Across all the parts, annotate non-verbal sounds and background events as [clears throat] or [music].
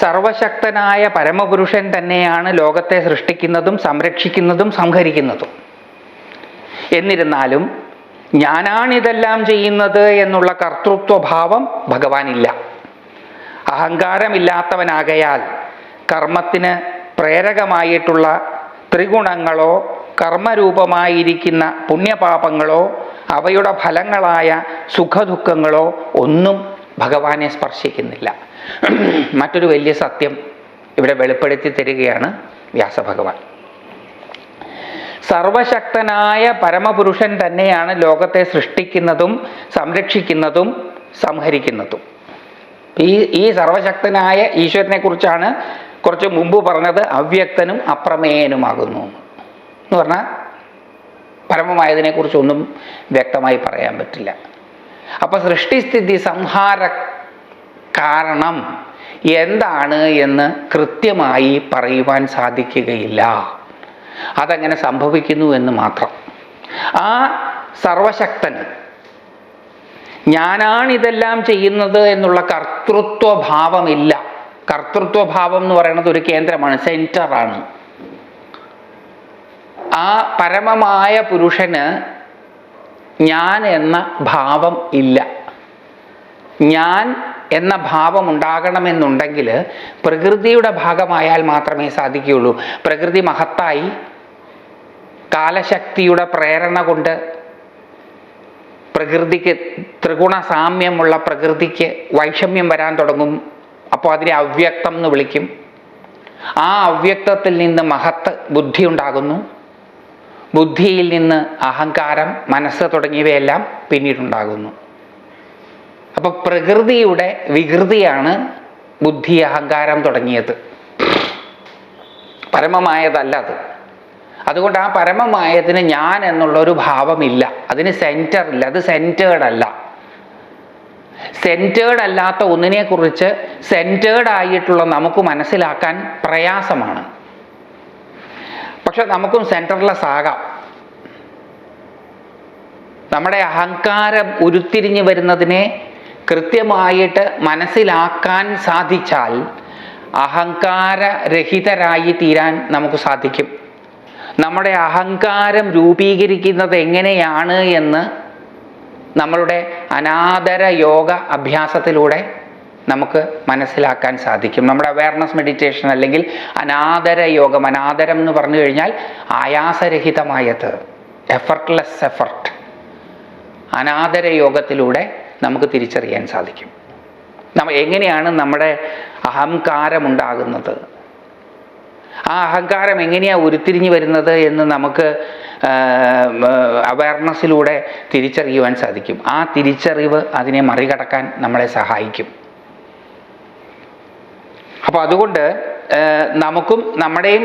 സർവശക്തനായ പരമപുരുഷൻ തന്നെയാണ് ലോകത്തെ സൃഷ്ടിക്കുന്നതും സംരക്ഷിക്കുന്നതും സംഹരിക്കുന്നതും. എന്നിരുന്നാലും ഞാനാണിതെല്ലാം ചെയ്യുന്നത് എന്നുള്ള കർത്തൃത്വഭാവം ഭഗവാനില്ല. അഹങ്കാരമില്ലാത്തവനാകയാൽ കർമ്മത്തിന് പ്രേരകമായിട്ടുള്ള ത്രിഗുണങ്ങളോ കർമ്മരൂപമായിരിക്കുന്ന പുണ്യപാപങ്ങളോ അവയുടെ ഫലങ്ങളായ സുഖദുഃഖങ്ങളോ ഒന്നും ഭഗവാനെ സ്പർശിക്കുന്നില്ല. [clears throat] മറ്റൊരു വലിയ സത്യം ഇവിടെ വെളിപ്പെടുത്തി തരികയാണ് വ്യാസഭഗവാൻ. സർവശക്തനായ പരമപുരുഷൻ തന്നെയാണ് ലോകത്തെ സൃഷ്ടിക്കുന്നതും സംരക്ഷിക്കുന്നതും സംഹരിക്കുന്നതും. ഈ ഈ സർവശക്തനായ ഈശ്വരനെ കുറിച്ചാണ് കുറച്ച് മുമ്പ് പറഞ്ഞത്. അവ്യക്തനും അപ്രമേയനുമാകുന്നു എന്ന് പറഞ്ഞാൽ പരമമായതിനെ കുറിച്ചൊന്നും വ്യക്തമായി പറയാൻ പറ്റില്ല. അപ്പൊ സൃഷ്ടിസ്ഥിതി സംഹാര കാരണം എന്താണ് എന്ന് കൃത്യമായി പറയുവാൻ സാധിക്കുകയില്ല. അതങ്ങനെ സംഭവിക്കുന്നു എന്ന് മാത്രം. ആ സർവശക്തന് ഞാനാണിതെല്ലാം ചെയ്യുന്നത് എന്നുള്ള കർത്തൃത്വഭാവമില്ല. കർത്തൃത്വഭാവം എന്ന് പറയുന്നത് ഒരു കേന്ദ്രമാണ് സെന്ററാണ് ആ പരമമായ പുരുഷന് ഞാൻ എന്ന ഭാവം ഇല്ല. ഞാൻ എന്ന ഭാവം ഉണ്ടാകണമെന്നുണ്ടെങ്കിൽ പ്രകൃതിയുടെ ഭാഗമായാൽ മാത്രമേ സാധിക്കുകയുള്ളൂ. പ്രകൃതി മഹത്തായി കാലശക്തിയുടെ പ്രേരണ കൊണ്ട് പ്രകൃതിക്ക് ത്രിഗുണ സാമ്യമുള്ള പ്രകൃതിക്ക് വൈഷമ്യം വരാൻ തുടങ്ങും. അപ്പോൾ അതിനെ അവ്യക്തം എന്ന് വിളിക്കും. ആ അവ്യക്തത്തിൽ നിന്ന് മഹത്ത് ബുദ്ധി ഉണ്ടാകുന്നു. ബുദ്ധിയിൽ നിന്ന് അഹങ്കാരം മനസ്സ് തുടങ്ങിയവയെല്ലാം പിന്നീടുണ്ടാകുന്നു. അപ്പൊ പ്രകൃതിയുടെ വികൃതിയാണ് ബുദ്ധി അഹങ്കാരം തുടങ്ങിയത്. പരമമായതല്ല അത്. അതുകൊണ്ട് ആ പരമമായതിന് ഞാൻ എന്നുള്ള ഒരു ഭാവമില്ല. അതിന് സെന്റർ ഇല്ല അത് സെന്റേർഡ് അല്ല. സെന്റേർഡ് അല്ലാത്ത ഒന്നിനെ കുറിച്ച് സെന്റേർഡ് ആയിട്ടുള്ള നമുക്ക് മനസ്സിലാക്കാൻ പ്രയാസമാണ്. പക്ഷെ നമുക്കും സെന്റർലെസ് ആകാം. നമ്മുടെ അഹങ്കാരം ഉരുത്തിരിഞ്ഞു വരുന്നതിനെ കൃത്യമായിട്ട് മനസ്സിലാക്കാൻ സാധിച്ചാൽ അഹങ്കാരരഹിതരായി തീരാൻ നമുക്ക് സാധിക്കും. നമ്മുടെ അഹങ്കാരം രൂപീകരിക്കുന്നത് എങ്ങനെയാണ് എന്ന് നമ്മളുടെ അനാദര യോഗ അഭ്യാസത്തിലൂടെ നമുക്ക് മനസ്സിലാക്കാൻ സാധിക്കും. നമ്മുടെ അവയർനെസ് മെഡിറ്റേഷൻ അല്ലെങ്കിൽ അനാദര യോഗം അനാദരം എന്ന് പറഞ്ഞു കഴിഞ്ഞാൽ ആയാസരഹിതമായത് എഫർട്ട്ലെസ് എഫർട്ട് അനാദര യോഗത്തിലൂടെ നമുക്ക് തിരിച്ചറിയാൻ സാധിക്കും. നമ്മ എങ്ങനെയാണ് നമ്മുടെ അഹങ്കാരമുണ്ടാകുന്നത്? ആ അഹങ്കാരം എങ്ങനെയാണ് ഉരുത്തിരിഞ്ഞു വരുന്നത് എന്ന് നമുക്ക് അവയർനെസ്സിലൂടെ തിരിച്ചറിയുവാൻ സാധിക്കും. ആ തിരിച്ചറിവ് അതിനെ മറികടക്കാൻ നമ്മളെ സഹായിക്കും. അപ്പോൾ അതുകൊണ്ട് നമുക്കും നമ്മുടെയും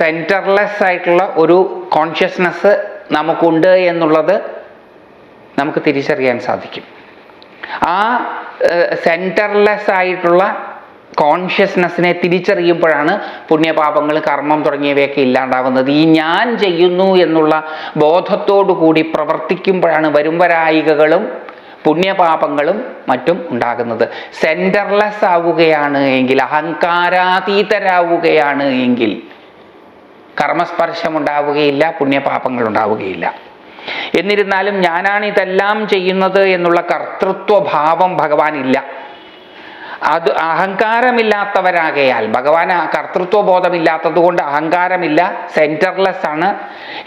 സെന്റർലെസ് ആയിട്ടുള്ള ഒരു കോൺഷ്യസ്നെസ് നമുക്കുണ്ട് എന്നുള്ളത് നമുക്ക് തിരിച്ചറിയാൻ സാധിക്കും. ആ സെന്റർലെസ് ആയിട്ടുള്ള കോൺഷ്യസ്നെസ്സിനെ തിരിച്ചറിയുമ്പോഴാണ് പുണ്യപാപങ്ങൾ കർമ്മം തുടങ്ങിയവയൊക്കെ ഇല്ലാണ്ടാവുന്നത്. ഈ ഞാൻ ചെയ്യുന്നു എന്നുള്ള ബോധത്തോടു കൂടി പ്രവർത്തിക്കുമ്പോഴാണ് വരുംവരായികകളും പുണ്യപാപങ്ങളും മറ്റും ഉണ്ടാകുന്നത്. സെന്റർലെസ് ആവുകയാണ് എങ്കിൽ അഹങ്കാരാതീതരാവുകയാണ് എങ്കിൽ കർമ്മസ്പർശം ഉണ്ടാവുകയില്ല പുണ്യപാപങ്ങൾ ഉണ്ടാവുകയില്ല എന്നിരുന്നാലും ഞാനാണ് ഇതെല്ലാം ചെയ്യുന്നത് എന്നുള്ള കർത്തൃത്വ കർത്തൃത്വഭാവം ഭഗവാനില്ല. അത് അഹങ്കാരമില്ലാത്തവരാകയാൽ ഭഗവാൻ കർത്തൃത്വബോധമില്ലാത്തത് കൊണ്ട് അഹങ്കാരമില്ല സെന്റർലെസ് ആണ്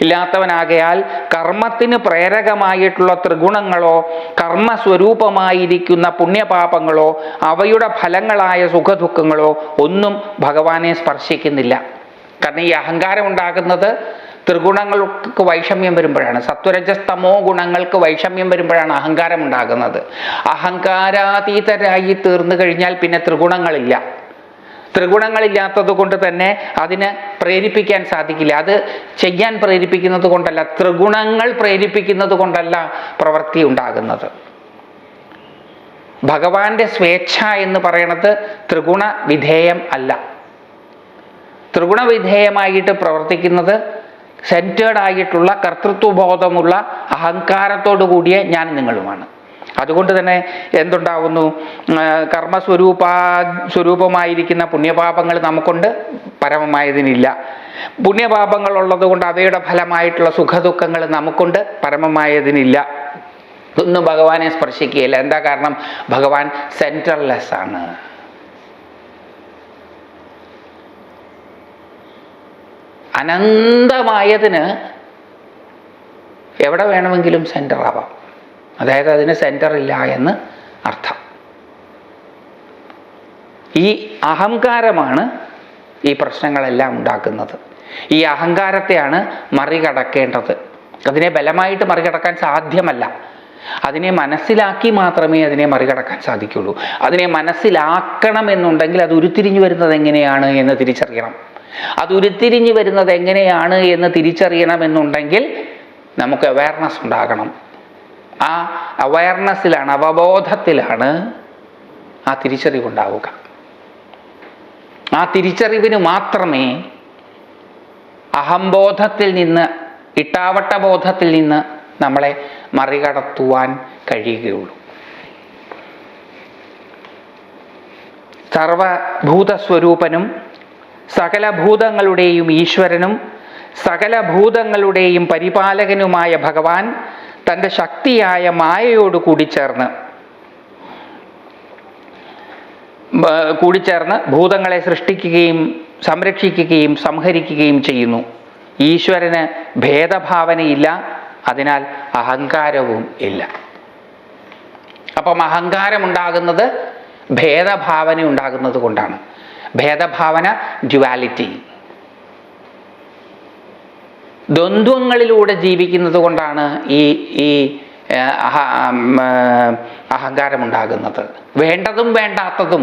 ഇല്ലാത്തവനാകയാൽ കർമ്മത്തിന് പ്രേരകമായിട്ടുള്ള ത്രിഗുണങ്ങളോ കർമ്മസ്വരൂപമായിരിക്കുന്ന പുണ്യപാപങ്ങളോ അവയുടെ ഫലങ്ങളായ സുഖദുഃഖങ്ങളോ ഒന്നും ഭഗവാനെ സ്പർശിക്കുന്നില്ല. കാരണം ഈ അഹങ്കാരം ഉണ്ടാകുന്നത് ത്രിഗുണങ്ങൾക്ക് വൈഷമ്യം വരുമ്പോഴാണ്. സത്വരജസ്തമോ ഗുണങ്ങൾക്ക് വൈഷമ്യം വരുമ്പോഴാണ് അഹങ്കാരം ഉണ്ടാകുന്നത് അഹങ്കാരാതീതരായി തീർന്നു കഴിഞ്ഞാൽ പിന്നെ ത്രിഗുണങ്ങളില്ല. ത്രിഗുണങ്ങളില്ലാത്തത് കൊണ്ട് തന്നെ അതിനെ പ്രേരിപ്പിക്കാൻ സാധിക്കില്ല. അത് ചെയ്യാൻ പ്രേരിപ്പിക്കുന്നത് കൊണ്ടല്ല ത്രിഗുണങ്ങൾ പ്രേരിപ്പിക്കുന്നത് കൊണ്ടല്ല പ്രവൃത്തി ഉണ്ടാകുന്നത്. ഭഗവാന്റെ സ്വേച്ഛ എന്ന് പറയണത് ത്രിഗുണ വിധേയം അല്ല. ത്രിഗുണ വിധേയമായിട്ട് പ്രവർത്തിക്കുന്നത് സെന്റേർഡ് ആയിട്ടുള്ള കർത്തൃത്വബോധമുള്ള അഹങ്കാരത്തോടു കൂടിയ ഞാൻ നിങ്ങളുമാണ്. അതുകൊണ്ട് തന്നെ എന്തുണ്ടാവുന്നു? കർമ്മസ്വരൂപ സ്വരൂപമായിരിക്കുന്ന പുണ്യപാപങ്ങൾ നമുക്കുണ്ട് പരമമായതിനില്ല. പുണ്യപാപങ്ങൾ ഉള്ളത് കൊണ്ട് അവയുടെ ഫലമായിട്ടുള്ള സുഖദുഃഖങ്ങൾ നമുക്കുണ്ട് പരമമായതിനില്ല. ഒന്നും ഭഗവാനെ സ്പർശിക്കുകയില്ല. എന്താ കാരണം? ഭഗവാൻ സെന്റർലെസ് ആണ്. അനന്തമായതിന് എവിടെ വേണമെങ്കിലും സെന്റർ ആവാം. അതായത് അതിന് സെന്റർ ഇല്ല എന്ന് അർത്ഥം. ഈ അഹങ്കാരമാണ് ഈ പ്രശ്നങ്ങളെല്ലാം ഉണ്ടാക്കുന്നത്. ഈ അഹങ്കാരത്തെയാണ് മറികടക്കേണ്ടത്. അതിനെ ബലമായിട്ട് മറികടക്കാൻ സാധ്യമല്ല. അതിനെ മനസ്സിലാക്കി മാത്രമേ അതിനെ മറികടക്കാൻ സാധിക്കുള്ളൂ. അതിനെ മനസ്സിലാക്കണമെന്നുണ്ടെങ്കിൽ അത് ഉരുത്തിരിഞ്ഞു വരുന്നത് എങ്ങനെയാണ് എന്ന് തിരിച്ചറിയണം. അത് ഉരുത്തിരിഞ്ഞു വരുന്നത് എങ്ങനെയാണ് എന്ന് തിരിച്ചറിയണമെന്നുണ്ടെങ്കിൽ നമുക്ക് അവയർനെസ് ഉണ്ടാകണം. ആ അവയർനെസ്സിലാണ് അവബോധത്തിലാണ് ആ തിരിച്ചറിവുണ്ടാവുക. ആ തിരിച്ചറിവിന് മാത്രമേ അഹംബോധത്തിൽ നിന്ന് ഇട്ടാവട്ട ബോധത്തിൽ നിന്ന് നമ്മളെ മറികടത്തുവാൻ കഴിയുകയുള്ളൂ. സർവഭൂതസ്വരൂപനും സകല ഭൂതങ്ങളുടെയും ഈശ്വരനും സകല ഭൂതങ്ങളുടെയും പരിപാലകനുമായ ഭഗവാൻ തന്റെ ശക്തിയായ മായയോട് കൂടിച്ചേർന്ന് കൂടിച്ചേർന്ന് ഭൂതങ്ങളെ സൃഷ്ടിക്കുകയും സംരക്ഷിക്കുകയും സംഹരിക്കുകയും ചെയ്യുന്നു. ഈശ്വരന് ഭേദഭാവനയില്ല അതിനാൽ അഹങ്കാരവും ഇല്ല. അപ്പം അഹങ്കാരമുണ്ടാകുന്നത് ഭേദഭാവന ഉണ്ടാകുന്നത് കൊണ്ടാണ്. ഭേദഭാവന ഡ്യുവാലിറ്റി ദ്വന്ദ്വങ്ങളിലൂടെ ജീവിക്കുന്നത് കൊണ്ടാണ് ഈ ഈ അഹങ്കാരമുണ്ടാകുന്നത്. വേണ്ടതും വേണ്ടാത്തതും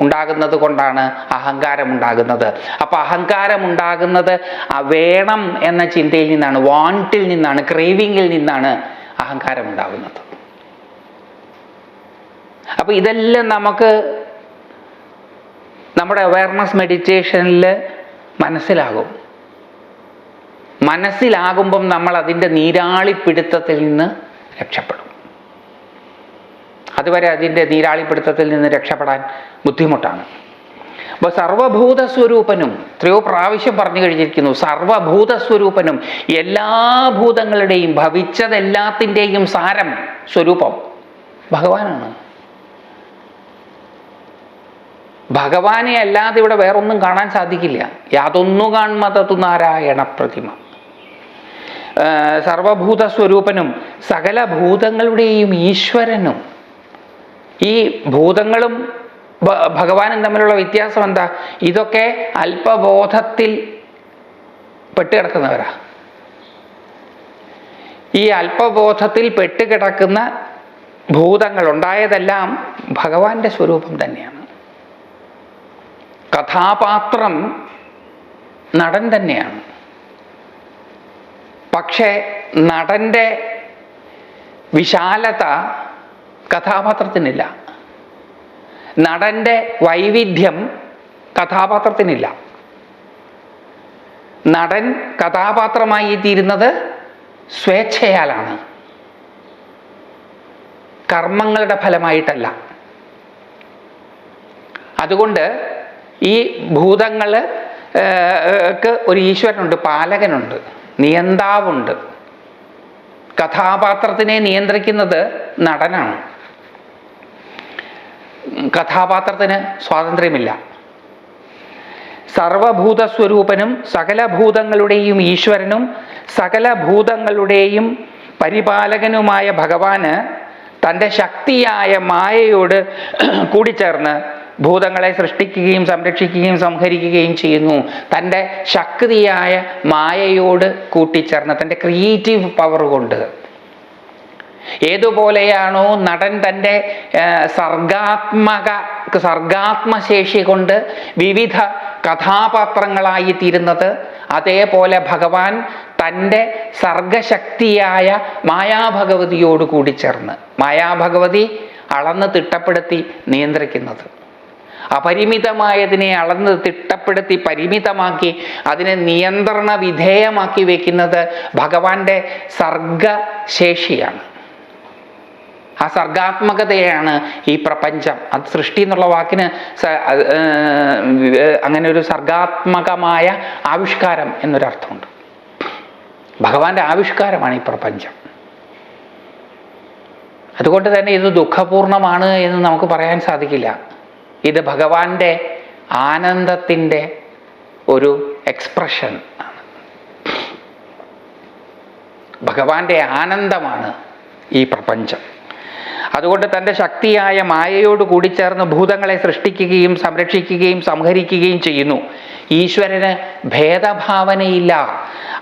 ഉണ്ടാകുന്നത് കൊണ്ടാണ് അഹങ്കാരമുണ്ടാകുന്നത്. അപ്പൊ അഹങ്കാരമുണ്ടാകുന്നത് വേണം എന്ന ചിന്തയിൽ നിന്നാണ് വാണ്ടിൽ നിന്നാണ് ക്രേവിങ്ങിൽ നിന്നാണ് അഹങ്കാരമുണ്ടാകുന്നത്. അപ്പോൾ ഇതെല്ലാം നമുക്ക് നമ്മുടെ അവയർനെസ് മെഡിറ്റേഷനിൽ മനസ്സിലാകും. മനസ്സിലാകുമ്പം നമ്മൾ അതിന്റെ നീരാളിപ്പിടുത്തത്തിൽ നിന്ന് രക്ഷപ്പെടും. അതുവരെ അതിന്റെ നീരാളിപ്പിടുത്തത്തിൽ നിന്ന് രക്ഷപ്പെടാൻ ബുദ്ധിമുട്ടാണ്. അപ്പോൾ സർവഭൂത സ്വരൂപനും എത്രയോ പ്രാവശ്യം പറഞ്ഞു കഴിഞ്ഞിരിക്കുന്നു സർവഭൂത സ്വരൂപനും എല്ലാ ഭൂതങ്ങളുടെയും ഭവിച്ചതെല്ലാത്തിന്റെയും സാരം സ്വരൂപം ഭഗവാനാണ്. ഭഗവാനെ അല്ലാതെ ഇവിടെ വേറൊന്നും കാണാൻ സാധിക്കില്ല. യാതൊന്നു കാൺമതത്തു നാരായണ പ്രതിമ. സർവഭൂത സ്വരൂപനും സകല ഭൂതങ്ങളുടെയും ഈശ്വരനും. ഈ ഭൂതങ്ങളും ഭഗവാനും തമ്മിലുള്ള വ്യത്യാസം എന്താ? ഇതൊക്കെ അല്പബോധത്തിൽ പെട്ടുകിടക്കുന്നവരാ ഈ അല്പബോധത്തിൽ പെട്ടുകിടക്കുന്ന ഭൂതങ്ങൾ ഉണ്ടായതെല്ലാം ഭഗവാന്റെ സ്വരൂപം തന്നെയാണ്. കഥാപാത്രം നടൻ തന്നെയാണ്. പക്ഷേ നടന്റെ വിശാലത കഥാപാത്രത്തിനില്ല. നടന്റെ വൈവിധ്യം കഥാപാത്രത്തിനില്ല. നടൻ കഥാപാത്രമായി തീരുന്നത് സ്വേച്ഛയാലാണ്. കർമ്മങ്ങളുടെ ഫലമായിട്ടല്ല. അതുകൊണ്ട് ഈ ഭൂതങ്ങൾ ഒരു ഈശ്വരനുണ്ട് പാലകനുണ്ട് നിയന്താവുണ്ട്. കഥാപാത്രത്തിനെ നിയന്ത്രിക്കുന്നത് നടനാണ്. കഥാപാത്രത്തിന് സ്വാതന്ത്ര്യമില്ല. സർവഭൂത സ്വരൂപനും സകല ഭൂതങ്ങളുടെയും ഈശ്വരനും സകല ഭൂതങ്ങളുടെയും പരിപാലകനുമായ ഭഗവാന് തന്റെ ശക്തിയായ മായയോട് കൂടിച്ചേർന്ന് ഭൂതങ്ങളെ സൃഷ്ടിക്കുകയും സംരക്ഷിക്കുകയും സംഹരിക്കുകയും ചെയ്യുന്നു. തന്റെ ശക്തിയായ മായയോട് കൂട്ടിച്ചേർന്ന് തന്റെ ക്രിയേറ്റീവ് പവർ കൊണ്ട്. ഏതുപോലെയാണോ നടൻ തന്റെ സർഗാത്മക സർഗാത്മശേഷി കൊണ്ട് വിവിധ കഥാപാത്രങ്ങളായി തീരുന്നത്. അതേപോലെ ഭഗവാൻ തന്റെ സർഗശക്തിയായ മായാഭഗവതിയോട് കൂടി ചേർന്ന് മായാഭഗവതി അളന്ന് തിട്ടപ്പെടുത്തി നിയന്ത്രിക്കുന്നത്. അപരിമിതമായതിനെ അളന്ന് തിട്ടപ്പെടുത്തി പരിമിതമാക്കി അതിനെ നിയന്ത്രണ വിധേയമാക്കി വെക്കുന്നത് ഭഗവാന്റെ സർഗശേഷിയാണ്. ആ സർഗാത്മകതയാണ് ഈ പ്രപഞ്ചം. അത് സൃഷ്ടി എന്നുള്ള വാക്കിന് അങ്ങനെ ഒരു സർഗാത്മകമായ ആവിഷ്കാരം എന്നൊരർത്ഥമുണ്ട്. ഭഗവാന്റെ ആവിഷ്കാരമാണ് ഈ പ്രപഞ്ചം. അതുകൊണ്ട് തന്നെ ഇത് ദുഃഖപൂർണമാണ് എന്ന് നമുക്ക് പറയാൻ സാധിക്കില്ല. ഇത് ഭഗവാന്റെ ആനന്ദത്തിന്റെ ഒരു എക്സ്പ്രഷൻ ആണ്. ഭഗവാന്റെ ആനന്ദമാണ് ഈ പ്രപഞ്ചം. അതുകൊണ്ട് തന്റെ ശക്തിയായ മായയോട് കൂടി ചേർന്ന് ഭൂതങ്ങളെ സൃഷ്ടിക്കുകയും സംരക്ഷിക്കുകയും സംഹരിക്കുകയും ചെയ്യുന്നു. ഈശ്വരന് ഭേദഭാവനയില്ല.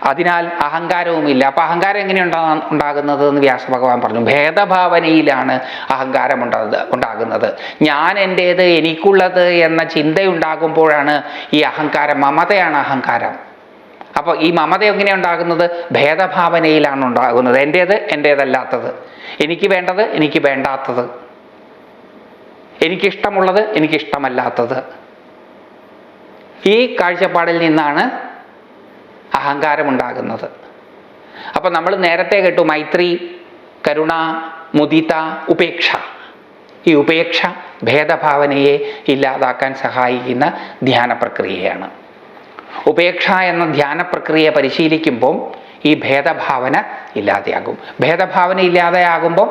അതിനാൽ അഹങ്കാരവുമില്ല. അപ്പം അഹങ്കാരം എങ്ങനെ ഉണ്ടാ ഉണ്ടാകുന്നത് എന്ന് വ്യാസഭഗവാൻ പറഞ്ഞു. ഭേദഭാവനയിലാണ് അഹങ്കാരം ഉണ്ടാകുന്നത് ഉണ്ടാകുന്നത്. ഞാൻ എന്റേത് എനിക്കുള്ളത് എന്ന ചിന്തയുണ്ടാകുമ്പോഴാണ് ഈ അഹങ്കാരം മമതയാണ് അഹങ്കാരം. അപ്പോൾ ഈ മമത എങ്ങനെ ഉണ്ടാകുന്നത്? ഭേദഭാവനയിലാണ് ഉണ്ടാകുന്നത്. എന്റേത് എന്റേതല്ലാത്തത് എനിക്ക് വേണ്ടത്? എനിക്ക് വേണ്ടാത്തത്. എനിക്കിഷ്ടമുള്ളത്? എനിക്കിഷ്ടമല്ലാത്തത്. ഈ കാഴ്ചപ്പാടിൽ നിന്നാണ് അഹങ്കാരമുണ്ടാകുന്നത്. അപ്പം നമ്മൾ നേരത്തെ കേട്ടു മൈത്രി കരുണ മുദിത ഉപേക്ഷ. ഈ ഉപേക്ഷ ഭേദഭാവനയെ ഇല്ലാതാക്കാൻ സഹായിക്കുന്ന ധ്യാന പ്രക്രിയയാണ് ഉപേക്ഷ എന്ന ധ്യാന പ്രക്രിയ പരിശീലിക്കുമ്പോൾ ഈ ഭേദഭാവന ഇല്ലാതെയാകും. ഭേദഭാവന ഇല്ലാതെയാകുമ്പോൾ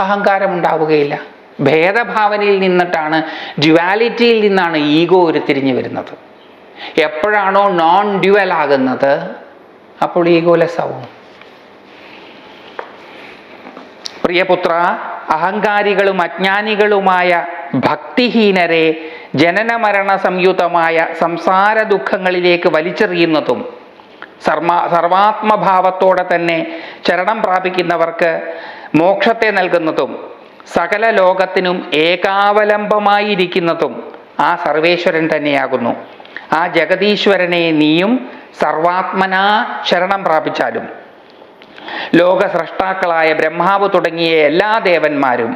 അഹങ്കാരം ഉണ്ടാവുകയില്ല ഭേദഭാവനയിൽ നിന്നിട്ടാണ് ഡ്യുവാലിറ്റിയിൽ നിന്നാണ് ഈഗോ ഉരുത്തിരിഞ്ഞു വരുന്നത്. എപ്പോഴാണോ നോൺ ഡ്യുവൽ ആകുന്നത് അപ്പോൾ ഈഗോലെസ് ആവും പ്രിയപുത്ര അഹങ്കാരികളും അജ്ഞാനികളുമായ ഭക്തിഹീനരെ ജനനമരണ സംയുതമായ സംസാര ദുഃഖങ്ങളിലേക്ക് വലിച്ചെറിയുന്നതും സർമാ സർവാത്മഭാവത്തോടെ തന്നെ ചരണം പ്രാപിക്കുന്നവർക്ക് മോക്ഷത്തെ നൽകുന്നതും സകല ലോകത്തിനും ഏകാവലംബമായിരിക്കുന്നതും ആ സർവേശ്വരൻ തന്നെയാകുന്നു. ആ ജഗതീശ്വരനെ നീയും സർവാത്മനാ ശരണം പ്രാപിച്ചാലും. ലോക സ്രഷ്ടാക്കളായ ബ്രഹ്മാവ് തുടങ്ങിയ എല്ലാ ദേവന്മാരും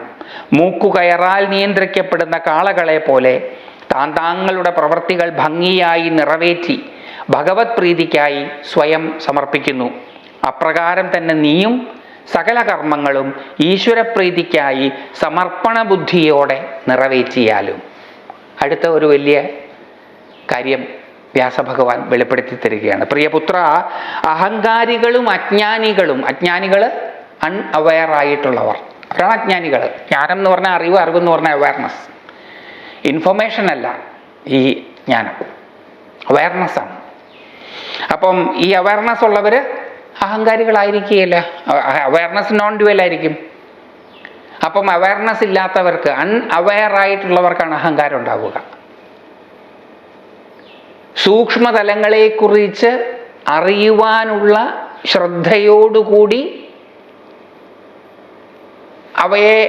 മൂക്കുകയറാൽ നിയന്ത്രിക്കപ്പെടുന്ന കാളകളെ പോലെ താന്താങ്ങളുടെ പ്രവൃത്തികൾ ഭംഗിയായി നിറവേറ്റി ഭഗവത് പ്രീതിക്കായി സ്വയം സമർപ്പിക്കുന്നു. അപ്രകാരം തന്നെ നീയും സകല കർമ്മങ്ങളും ഈശ്വരപ്രീതിക്കായി സമർപ്പണ ബുദ്ധിയോടെ നിറവേറ്റിയാലും. അടുത്ത ഒരു വലിയ കാര്യം വ്യാസഭഗവാൻ വെളിപ്പെടുത്തി തരികയാണ്. പ്രിയപുത്ര അഹങ്കാരികളും അജ്ഞാനികളും അജ്ഞാനികൾ അൺ അൺഅവെയർ ആയിട്ടുള്ളവർ. അവരാണ് അജ്ഞാനികൾ ജ്ഞാനം എന്ന് പറഞ്ഞാൽ അറിവ് അറിവ് എന്ന് പറഞ്ഞാൽ അവയർനെസ് ഇൻഫർമേഷൻ അല്ല ഈ ജ്ഞാനം. അവയർനെസ്സാണ് അപ്പം ഈ അവയർനെസ് ഉള്ളവർ അഹങ്കാരികളായിരിക്കുകയില്ല. അവയർനെസ് നോൺ ഡ്യുവൽ ആയിരിക്കും. അപ്പം അവയർനെസ് ഇല്ലാത്തവർക്ക് അൺഅവെയർ ആയിട്ടുള്ളവർക്കാണ് അഹങ്കാരം ഉണ്ടാവുക. സൂക്ഷ്മതലങ്ങളെക്കുറിച്ച് അറിയുവാനുള്ള ശ്രദ്ധയോടുകൂടി അവയെ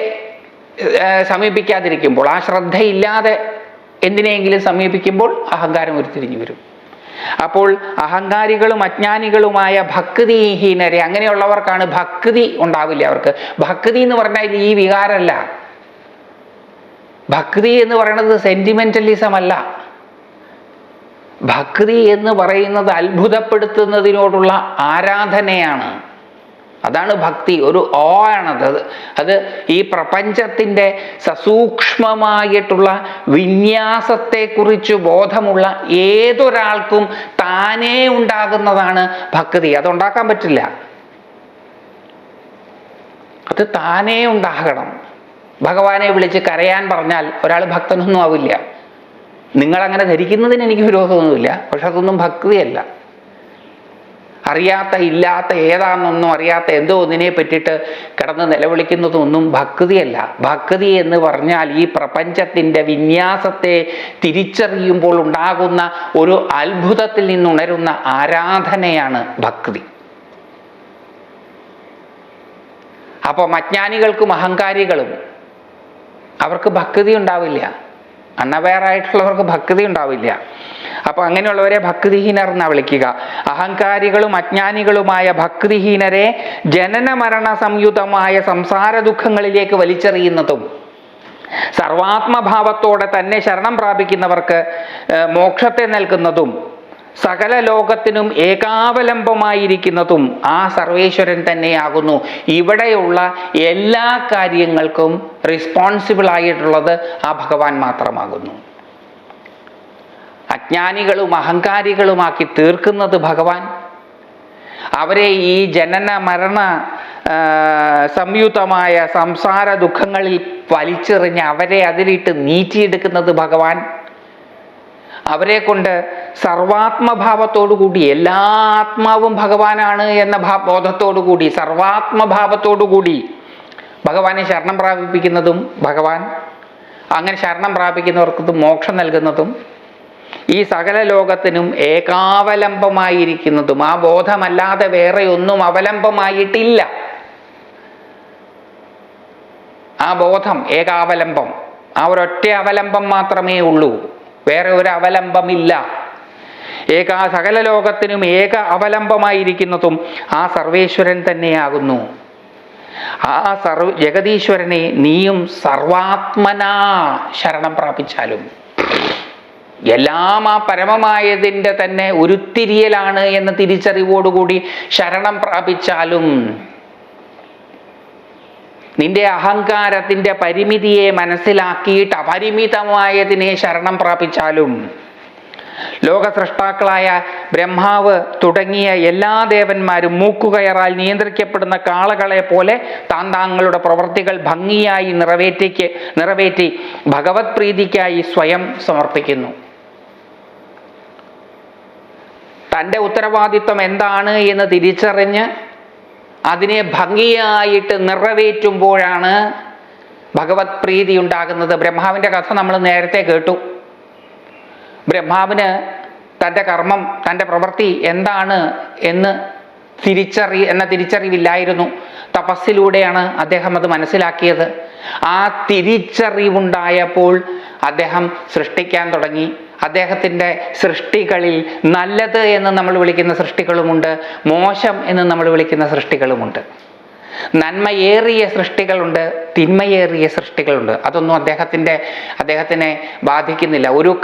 സമീപിക്കാതിരിക്കുമ്പോൾ ആ ശ്രദ്ധയില്ലാതെ എന്തിനെയെങ്കിലും സമീപിക്കുമ്പോൾ അഹങ്കാരം ഉരുത്തിരിഞ്ഞു വരും. അപ്പോൾ അഹങ്കാരികളും അജ്ഞാനികളുമായ ഭക്തിഹീനരെ അങ്ങനെയുള്ളവർക്കാണ് ഭക്തി ഉണ്ടാവില്ല അവർക്ക്. ഭക്തി എന്ന് പറഞ്ഞാൽ ഈ വികാരമല്ല. ഭക്തി എന്ന് പറയുന്നത് സെന്റിമെന്റലിസം അല്ല. ഭക്തി എന്ന് പറയുന്നത് അത്ഭുതപ്പെടുത്തുന്നതിനോടുള്ള ആരാധനയാണ്. അതാണ് ഭക്തി ഒരു ഓ ആണത്. അത് ഈ പ്രപഞ്ചത്തിന്റെ സസൂക്ഷ്മമായിട്ടുള്ള വിന്യാസത്തെക്കുറിച്ച് ബോധമുള്ള ഏതൊരാൾക്കും താനേ ഉണ്ടാകുന്നതാണ് ഭക്തി. അതുണ്ടാക്കാൻ പറ്റില്ല. അത് താനേ ഉണ്ടാകണം. ഭഗവാനെ വിളിച്ച് കരയാൻ പറഞ്ഞാൽ ഒരാൾ ഭക്തനൊന്നും ആവില്ല. നിങ്ങളങ്ങനെ ധരിക്കുന്നതിന് എനിക്ക് വിരോധമൊന്നുമില്ല. പക്ഷെ അതൊന്നും ഭക്തിയല്ല. അറിയാത്ത ഇല്ലാത്ത ഏതാണെന്നൊന്നും അറിയാത്ത എന്തോ ഒന്നിനെ പറ്റിയിട്ട് കിടന്ന് നിലവിളിക്കുന്നതൊന്നും ഭക്തിയല്ല. ഭക്തി എന്ന് പറഞ്ഞാൽ ഈ പ്രപഞ്ചത്തിന്റെ വിന്യാസത്തെ തിരിച്ചറിയുമ്പോൾ ഉണ്ടാകുന്ന ഒരു അത്ഭുതത്തിൽ നിന്നുണരുന്ന ആരാധനയാണ് ഭക്തി. അപ്പം അജ്ഞാനികൾക്കും അഹങ്കാരികളും അവർക്ക് ഭക്തി ഉണ്ടാവില്ല. അണ്ണവെയർ ആയിട്ടുള്ളവർക്ക് ഭക്തി ഉണ്ടാവില്ല. അപ്പൊ അങ്ങനെയുള്ളവരെ ഭക്തിഹീനർ എന്നാ വിളിക്കുക. അഹങ്കാരികളും അജ്ഞാനികളുമായ ഭക്തിഹീനരെ ജനന മരണ സംയുതമായ സംസാര ദുഃഖങ്ങളിലേക്ക് വലിച്ചെറിയുന്നതും സർവാത്മഭാവത്തോടെ തന്നെ ശരണം പ്രാപിക്കുന്നവർക്ക് മോക്ഷത്തെ നൽകുന്നതും സകല ലോകത്തിനും ഏകാവലംബമായിരിക്കുന്നതും ആ സർവേശ്വരൻ തന്നെയാകുന്നു. ഇവിടെയുള്ള എല്ലാ കാര്യങ്ങൾക്കും റെസ്പോൺസിബിൾ ആയിട്ടുള്ളത് ആ ഭഗവാൻ മാത്രമാകുന്നു. അജ്ഞാനികളും അഹങ്കാരികളുമാക്കി തീർക്കുന്നത് ഭഗവാൻ. അവരെ ഈ ജനന മരണ സംയുക്തമായ സംസാര ദുഃഖങ്ങളിൽ വലിച്ചെറിഞ്ഞ് അവരെ അതിലിട്ട് നീറ്റിയെടുക്കുന്നത് ഭഗവാൻ. അവരെ കൊണ്ട് സർവാത്മഭാവത്തോടുകൂടി എല്ലാ ആത്മാവും ഭഗവാനാണ് എന്ന ഭാ ബോധത്തോടുകൂടി സർവാത്മഭാവത്തോടുകൂടി ഭഗവാനെ ശരണം പ്രാപിപ്പിക്കുന്നതും ഭഗവാൻ അങ്ങനെ ശരണം പ്രാപിക്കുന്നവർക്ക് മോക്ഷം നൽകുന്നതും ഈ സകല ലോകത്തിനും ഏകാവലംബമായിരിക്കുന്നതും ആ ബോധമല്ലാതെ വേറെ ഒന്നും അവലംബമായിട്ടില്ല. ആ ബോധം ഏകാവലംബം. ആ ഒരൊറ്റ അവലംബം മാത്രമേ ഉള്ളൂ. വേറെ ഒരു അവലംബമില്ല. ഏക സകല ലോകത്തിനും ഏക അവലംബമായിരിക്കുന്നതും ആ സർവേശ്വരൻ തന്നെയാകുന്നു. ആ സർവ ജഗതീശ്വരനെ നീയും സർവാത്മനാ ശരണം പ്രാപിച്ചാലും എല്ലാം ആ പരമമായതിന്റെ തന്നെ ഉരുത്തിരിയലാണ് എന്ന തിരിച്ചറിവോടുകൂടി ശരണം പ്രാപിച്ചാലും നിന്റെ അഹങ്കാരത്തിന്റെ പരിമിതിയെ മനസ്സിലാക്കിയിട്ട് അപരിമിതമായതിനെ ശരണം പ്രാപിച്ചാലും ലോകസൃഷ്ടാക്കളായ ബ്രഹ്മാവ് തുടങ്ങിയ എല്ലാ ദേവന്മാരും മൂക്കുകയറാൽ നിയന്ത്രിക്കപ്പെടുന്ന കാളകളെ പോലെ താൻ താങ്കളുടെ പ്രവൃത്തികൾ ഭംഗിയായി നിറവേറ്റിക്ക് നിറവേറ്റി ഭഗവത് പ്രീതിക്കായി സ്വയം സമർപ്പിക്കുന്നു. തന്റെ ഉത്തരവാദിത്വം എന്താണ് എന്ന് തിരിച്ചറിഞ്ഞ് അതിനെ ഭംഗിയായിട്ട് നിറവേറ്റുമ്പോഴാണ് ഭഗവത് പ്രീതി ഉണ്ടാകുന്നത്. ബ്രഹ്മാവിന്റെ കഥ നമ്മൾ നേരത്തെ കേട്ടു. ബ്രഹ്മാവിന് തന്റെ കർമ്മം തന്റെ പ്രവൃത്തി എന്താണ് എന്ന് തിരിച്ചറി എന്ന തിരിച്ചറിവില്ലായിരുന്നു. തപസ്സിലൂടെയാണ് അദ്ദേഹം അത് മനസ്സിലാക്കിയത്. ആ തിരിച്ചറിവുണ്ടായപ്പോൾ അദ്ദേഹം സൃഷ്ടിക്കാൻ തുടങ്ങി. അദ്ദേഹത്തിന്റെ സൃഷ്ടികളിൽ നല്ലത് എന്ന് നമ്മൾ വിളിക്കുന്ന സൃഷ്ടികളുമുണ്ട് മോശം എന്ന് നമ്മൾ വിളിക്കുന്ന സൃഷ്ടികളുമുണ്ട്. നന്മയേറിയ സൃഷ്ടികളുണ്ട് തിന്മയേറിയ സൃഷ്ടികളുണ്ട്. അതൊന്നും അദ്ദേഹത്തിന്റെ അദ്ദേഹത്തിനെ ബാധിക്കുന്നില്ല. ഒരു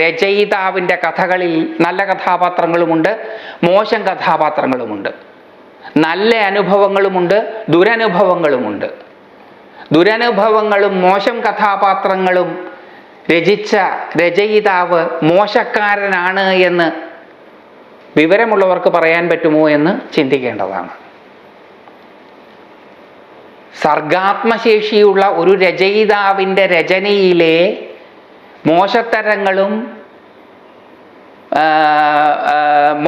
രചയിതാവിന്റെ കഥകളിൽ നല്ല കഥാപാത്രങ്ങളുമുണ്ട് മോശം കഥാപാത്രങ്ങളുമുണ്ട്. നല്ല അനുഭവങ്ങളുമുണ്ട് ദുരനുഭവങ്ങളുമുണ്ട്. ദുരനുഭവങ്ങളും മോശം കഥാപാത്രങ്ങളും രചിച്ച രചയിതാവ് മോശക്കാരനാണ് എന്ന് വിവരമുള്ളവർക്ക് പറയാൻ പറ്റുമോ എന്ന് ചിന്തിക്കേണ്ടതാണ്. സർഗാത്മശേഷിയുള്ള ഒരു രചയിതാവിന്റെ രചനയിലെ മോശത്തരങ്ങളും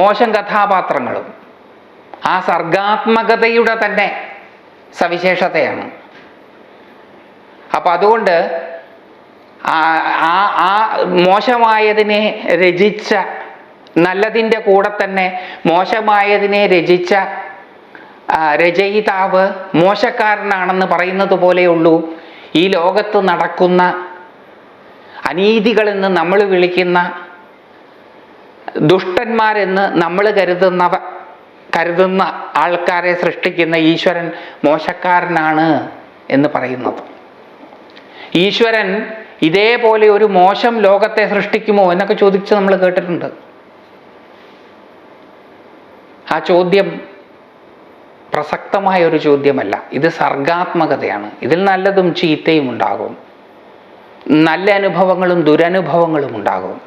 മോശം കഥാപാത്രങ്ങളും ആ സർഗാത്മകതയുടെ തന്നെ സവിശേഷതയാണ്. അപ്പം അതുകൊണ്ട് ആ ആ മോശമായതിനെ രചിച്ച നല്ലതിന്റെ കൂടെ തന്നെ മോശമായതിനെ രചിച്ച രചയിതാവ് മോശക്കാരനാണെന്ന് പറയുന്നത് പോലെയുള്ളൂ ഈ ലോകത്ത് നടക്കുന്ന അനീതികളെന്ന് നമ്മൾ വിളിക്കുന്ന ദുഷ്ടന്മാരെന്ന് നമ്മൾ കരുതുന്നവ കരുതുന്ന ആൾക്കാരെ സൃഷ്ടിക്കുന്ന ഈശ്വരൻ മോശക്കാരനാണ് എന്ന് പറയുന്നത്. ഈശ്വരൻ ഇതേപോലെ ഒരു മോശം ലോകത്തെ സൃഷ്ടിക്കുമോ എന്നൊക്കെ ചോദിച്ച് നമ്മൾ കേട്ടിട്ടുണ്ട്. ആ ചോദ്യം പ്രസക്തമായ ഒരു ചോദ്യമല്ല. ഇത് സർഗാത്മകതയാണ്. ഇതിൽ നല്ലതും ചീത്തയും ഉണ്ടാകും. നല്ല അനുഭവങ്ങളും ദുരനുഭവങ്ങളും ഉണ്ടാകും.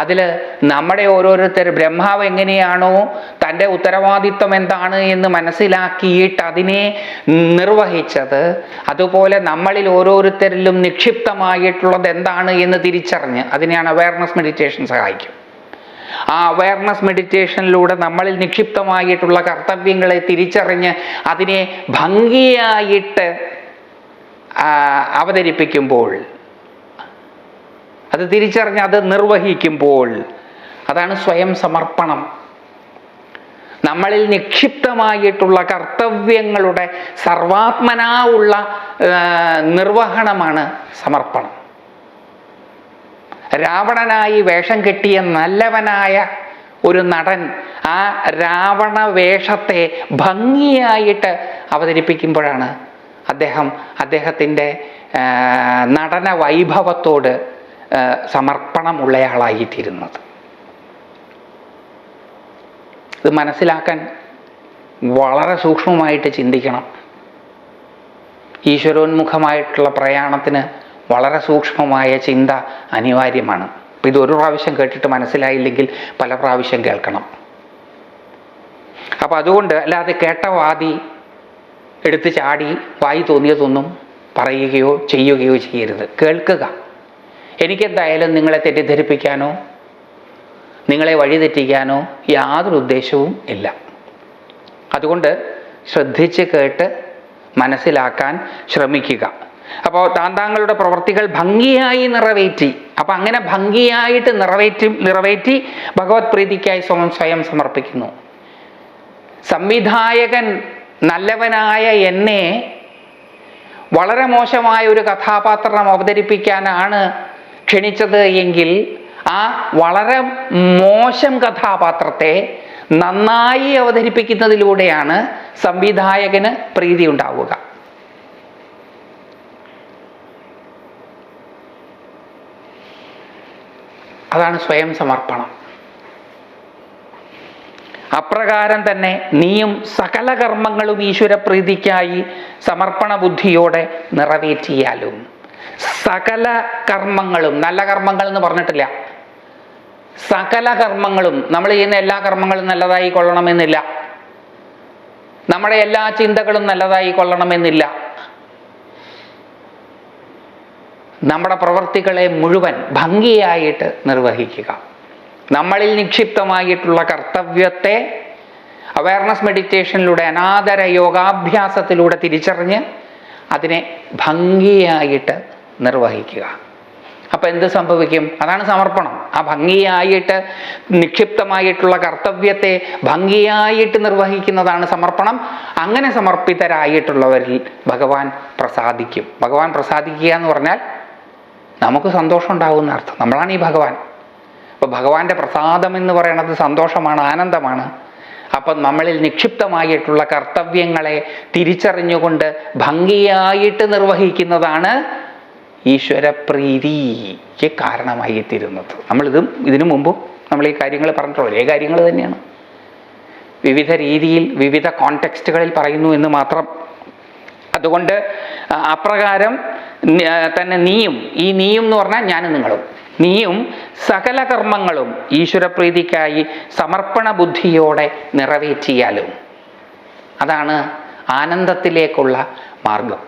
അതിൽ നമ്മുടെ ഓരോരുത്തർ ബ്രഹ്മാവ് എങ്ങനെയാണോ തന്റെ ഉത്തരവാദിത്വം എന്താണ് എന്ന് മനസ്സിലാക്കിയിട്ട് അതിനെ നിർവഹിച്ചത് അതുപോലെ നമ്മളിൽ ഓരോരുത്തരിലും നിക്ഷിപ്തമായിട്ടുള്ളത് എന്താണ് എന്ന് തിരിച്ചറിഞ്ഞ് അതിനെയാണ് അവയർനെസ് മെഡിറ്റേഷൻ സഹായിക്കും. ആ അവയർനെസ് മെഡിറ്റേഷനിലൂടെ നമ്മളിൽ നിക്ഷിപ്തമായിട്ടുള്ള കർത്തവ്യങ്ങളെ തിരിച്ചറിഞ്ഞ് അതിനെ ഭംഗിയായിട്ട് അവതരിപ്പിക്കുമ്പോൾ അത് തിരിച്ചറിഞ്ഞ് അത് നിർവഹിക്കുമ്പോൾ അതാണ് സ്വയം സമർപ്പണം. നമ്മളിൽ നിക്ഷിപ്തമായിട്ടുള്ള കർത്തവ്യങ്ങളുടെ സർവാത്മനാ ഉള്ള നിർവഹണമാണ് സമർപ്പണം. രാവണനായി വേഷം കെട്ടിയ നല്ലവനായ ഒരു നടൻ ആ രാവണ വേഷത്തെ ഭംഗിയായിട്ട് അവതരിപ്പിക്കുമ്പോഴാണ് അദ്ദേഹം അദ്ദേഹത്തിന്റെ നടന വൈഭവത്തോട് സമർപ്പണമുള്ളയാളായിത്തീരുന്നത്. ഇത് മനസ്സിലാക്കാൻ വളരെ സൂക്ഷ്മമായിട്ട് ചിന്തിക്കണം. ഈശ്വരോന്മുഖമായിട്ടുള്ള പ്രയാണത്തിന് വളരെ സൂക്ഷ്മമായ ചിന്ത അനിവാര്യമാണ്. അപ്പം ഇത് ഒരു പ്രാവശ്യം കേട്ടിട്ട് മനസ്സിലായില്ലെങ്കിൽ പല പ്രാവശ്യം കേൾക്കണം. അപ്പം അതുകൊണ്ട് അല്ലാതെ കേട്ട വാദി എടുത്ത് ചാടി വായി തോന്നിയതൊന്നും പറയുകയോ ചെയ്യുകയോ ചെയ്യരുത്. കേൾക്കുക. എനിക്കെന്തായാലും നിങ്ങളെ തെറ്റിദ്ധരിപ്പിക്കാനോ നിങ്ങളെ വഴിതെറ്റിക്കാനോ യാതൊരു ഉദ്ദേശവും ഇല്ല. അതുകൊണ്ട് ശ്രദ്ധിച്ച് കേട്ട് മനസ്സിലാക്കാൻ ശ്രമിക്കുക. അപ്പോൾ താന്താങ്ങളുടെ പ്രവൃത്തികൾ ഭംഗിയായി നിറവേറ്റി. അപ്പം അങ്ങനെ ഭംഗിയായിട്ട് നിറവേറ്റി നിറവേറ്റി ഭഗവത് പ്രീതിക്കായി സ്വയം സ്വയം സമർപ്പിക്കുന്നു. സംവിധായകൻ നല്ലവനായ എന്നെ വളരെ മോശമായ ഒരു കഥാപാത്രം അവതരിപ്പിക്കാനാണ് ക്ഷണിച്ചത് എങ്കിൽ ആ വളരെ മോശം കഥാപാത്രത്തെ നന്നായി അവതരിപ്പിക്കുന്നതിലൂടെയാണ് സംവിധായകന് പ്രീതി ഉണ്ടാവുക. അതാണ് സ്വയം സമർപ്പണം. അപ്രകാരം തന്നെ നീയും സകല കർമ്മങ്ങളും ഈശ്വരപ്രീതിക്കായി സമർപ്പണ ബുദ്ധിയോടെ നിറവേറ്റിയാലും സകല കർമ്മങ്ങളും നല്ല കർമ്മങ്ങൾ എന്ന് പറഞ്ഞിട്ടില്ല. സകല കർമ്മങ്ങളും നമ്മൾ ചെയ്യുന്ന എല്ലാ കർമ്മങ്ങളും നല്ലതായി കൊള്ളണമെന്നില്ല. നമ്മുടെ എല്ലാ ചിന്തകളും നല്ലതായി കൊള്ളണമെന്നില്ല. നമ്മുടെ പ്രവൃത്തികളെ മുഴുവൻ ഭംഗിയായിട്ട് നിർവഹിക്കുക. നമ്മളിൽ നിക്ഷിപ്തമായിട്ടുള്ള കർത്തവ്യത്തെ അവയർനെസ് മെഡിറ്റേഷനിലൂടെ അനാദര യോഗാഭ്യാസത്തിലൂടെ തിരിച്ചറിഞ്ഞ് അതിനെ ഭംഗിയായിട്ട് നിർവഹിക്കുക. അപ്പം എന്ത് സംഭവിക്കും? അതാണ് സമർപ്പണം. ആ ഭംഗിയായിട്ട് നിക്ഷിപ്തമായിട്ടുള്ള കർത്തവ്യത്തെ ഭംഗിയായിട്ട് നിർവഹിക്കുന്നതാണ് സമർപ്പണം. അങ്ങനെ സമർപ്പിതരായിട്ടുള്ളവരിൽ ഭഗവാൻ പ്രസാദിക്കും. ഭഗവാൻ പ്രസാദിക്കുക എന്ന് പറഞ്ഞാൽ നമുക്ക് സന്തോഷം ഉണ്ടാകുന്ന അർത്ഥം. നമ്മളാണ് ഈ ഭഗവാൻ. അപ്പോൾ ഭഗവാന്റെ പ്രസാദം എന്ന് പറയുന്നത് സന്തോഷമാണ് ആനന്ദമാണ്. അപ്പം നമ്മളിൽ നിക്ഷിപ്തമായിട്ടുള്ള കർത്തവ്യങ്ങളെ തിരിച്ചറിഞ്ഞുകൊണ്ട് ഭംഗിയായിട്ട് നിർവഹിക്കുന്നതാണ് ഈശ്വരപ്രീതിക്ക് കാരണമായി തീരുന്നത്. നമ്മളിതും ഇതിനു മുമ്പും നമ്മൾ ഈ കാര്യങ്ങൾ പറഞ്ഞിട്ടുള്ള ഒരേ കാര്യങ്ങൾ തന്നെയാണ്. വിവിധ രീതിയിൽ വിവിധ കോണ്ടെക്സ്റ്റുകളിൽ പറയുന്നു എന്ന് മാത്രം. അതുകൊണ്ട് അപ്രകാരം തന്നെ നീയും. ഈ നീയും എന്ന് പറഞ്ഞാൽ ഞാനും നിങ്ങളും. നീയും സകല കർമ്മങ്ങളും ഈശ്വരപ്രീതിക്കായി സമർപ്പണ ബുദ്ധിയോടെ നിറവേറ്റിയാലും അതാണ് ആനന്ദത്തിലേക്കുള്ള മാർഗം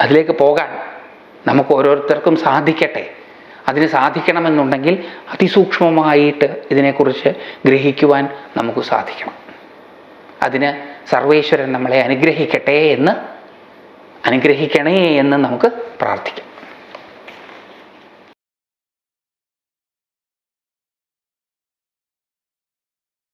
അതിലേക്ക് പോകാൻ നമുക്ക് ഓരോരുത്തർക്കും സാധിക്കട്ടെ. അതിന് സാധിക്കണമെന്നുണ്ടെങ്കിൽ അതിസൂക്ഷ്മമായിട്ട് ഇതിനെക്കുറിച്ച് ഗ്രഹിക്കുവാൻ നമുക്ക് സാധിക്കണം. അതിന് സർവേശ്വരൻ നമ്മളെ അനുഗ്രഹിക്കട്ടെ എന്ന് അനുഗ്രഹിക്കണേ എന്ന് നമുക്ക് പ്രാർത്ഥിക്കാം.